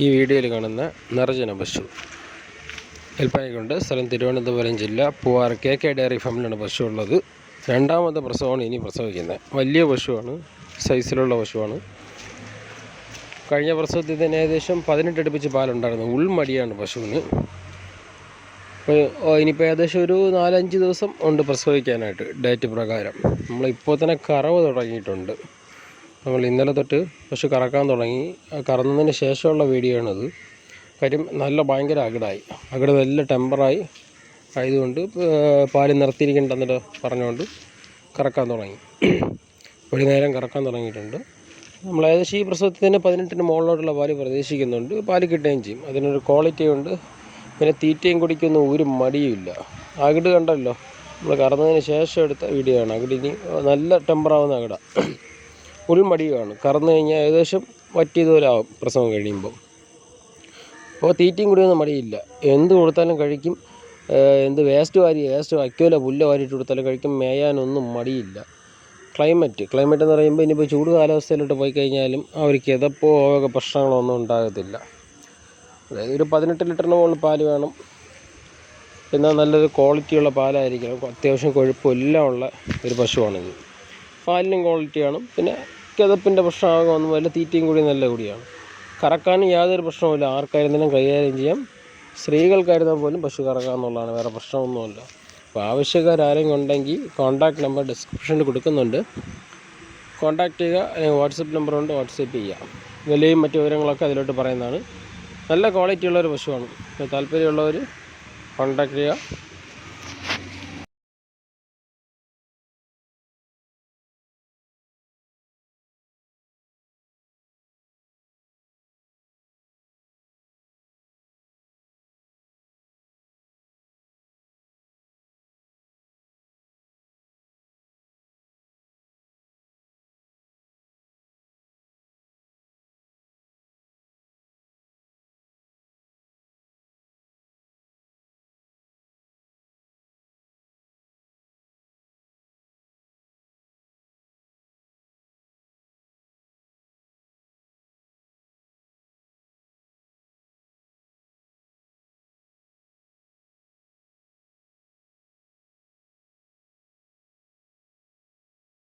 ഈ വീഡിയോയിൽ കാണുന്ന നിറജന പശു. എൽപ്പായിക്കൊണ്ട് സ്ഥലം തിരുവനന്തപുരം ജില്ല. പൂവാർ കെ കെ ഡയറി ഫാമിലാണ് പശു ഉള്ളത്. രണ്ടാമത്തെ പ്രസവമാണ് ഇനി പ്രസവിക്കുന്നത്. വലിയ പശുവാണ് സൈസിലുള്ള പശുവാണ്. കഴിഞ്ഞ പ്രസവത്തിൽ തന്നെ ഏകദേശം പതിനെട്ട് അടുപ്പിച്ച് പാലുണ്ടായിരുന്നു. ഉൾമടിയാണ് പശുവിന്. ഇനിയിപ്പോൾ ഏകദേശം ഒരു നാലഞ്ച് ദിവസം ഉണ്ട് പ്രസവിക്കാനായിട്ട് ഡേറ്റ് പ്രകാരം. നമ്മളിപ്പോൾ തന്നെ കറവ് തുടങ്ങിയിട്ടുണ്ട്. നമ്മൾ ഇന്നലെ തൊട്ട് പശു കറക്കാൻ തുടങ്ങി. കറന്നതിന് ശേഷമുള്ള വീഡിയോ ആണിത്. കാര്യം നല്ല ഭയങ്കര അകിടായി. അകിട് നല്ല ടെമ്പറായി ആയതുകൊണ്ട് പാൽ നിർത്തിയിരിക്കണ്ടെന്നിട്ട് പറഞ്ഞുകൊണ്ട് കറക്കാൻ തുടങ്ങി. ഒരു നേരം കറക്കാൻ തുടങ്ങിയിട്ടുണ്ട്. നമ്മൾ ഏകദേശം ഈ പ്രസവത്തിന് പതിനെട്ടിന് മുകളിലോട്ടുള്ള പാൽ പ്രതീക്ഷിക്കുന്നുണ്ട്. പാൽ കിട്ടുകയും ചെയ്യും. അതിനൊരു ക്വാളിറ്റി ഉണ്ട്. പിന്നെ തീറ്റയും കുടിക്കുന്ന ഒരു മടിയുമില്ല അകിട് കണ്ടല്ലോ. നമ്മൾ കറന്നതിന് ശേഷം എടുത്ത വീഡിയോ ആണ്. അകിടിനി നല്ല ടെമ്പറാവുന്ന അകിട ഉൾമടിയുമാണ് കറന്നു കഴിഞ്ഞാൽ ഏകദേശം വറ്റിയതുപോലാവും പ്രസവം കഴിയുമ്പോൾ അപ്പോൾ തീറ്റയും കുടിയൊന്നും മടിയില്ല. എന്ത് കൊടുത്താലും കഴിക്കും. എന്ത് വേസ്റ്റ് വാരി വേസ്റ്റ് വയ്ക്കുമല്ലോ പുല്ല് വാരിയിട്ട് കൊടുത്താലും കഴിക്കും. മേയാനൊന്നും മടിയില്ല. ക്ലൈമറ്റ് ക്ലൈമറ്റ് എന്ന് പറയുമ്പോൾ ഇനിയിപ്പോൾ ചൂട് കാലാവസ്ഥയിലോട്ട് പോയി കഴിഞ്ഞാലും അവർക്ക് എതപ്പോ ഓരോ പ്രശ്നങ്ങളൊന്നും ഉണ്ടാകത്തില്ല. അതായത് ഒരു പതിനെട്ട് ലിറ്ററിന് മുകളിൽ പാൽ വേണം. പിന്നെ നല്ലൊരു ക്വാളിറ്റിയുള്ള പാലായിരിക്കണം. അത്യാവശ്യം കൊഴുപ്പും എല്ലാം ഉള്ള ഒരു പശുവാണിത്. പാലിനും ക്വാളിറ്റിയാണ്. പിന്നെ കിതപ്പിന്റെ പ്രശ്നമാകുമെന്നും വല്ല തീറ്റയും കൂടി നല്ല കൂടിയാണ്. കറക്കാനും യാതൊരു പ്രശ്നവുമില്ല. ആർക്കായിരുന്നാലും കൈകാര്യം ചെയ്യാം. സ്ത്രീകൾക്കായിരുന്നാൽ പോലും പശു കറക്കുക എന്നുള്ളതാണ്. വേറെ പ്രശ്നമൊന്നുമില്ല. അപ്പോൾ ആവശ്യക്കാരും ഉണ്ടെങ്കിൽ കോൺടാക്ട് നമ്പർ ഡിസ്ക്രിപ്ഷനിൽ കൊടുക്കുന്നുണ്ട്. കോൺടാക്ട് ചെയ്യുക. അല്ലെങ്കിൽ വാട്സപ്പ് നമ്പറുണ്ട്. വാട്സപ്പ് ചെയ്യുക വിലയും മറ്റു വിവരങ്ങളൊക്കെ അതിലോട്ട് പറയുന്നതാണ്. നല്ല ക്വാളിറ്റി ഉള്ള ഒരു പശുവാണ്. താല്പര്യമുള്ളവർ കോൺടാക്ട് ചെയ്യുക.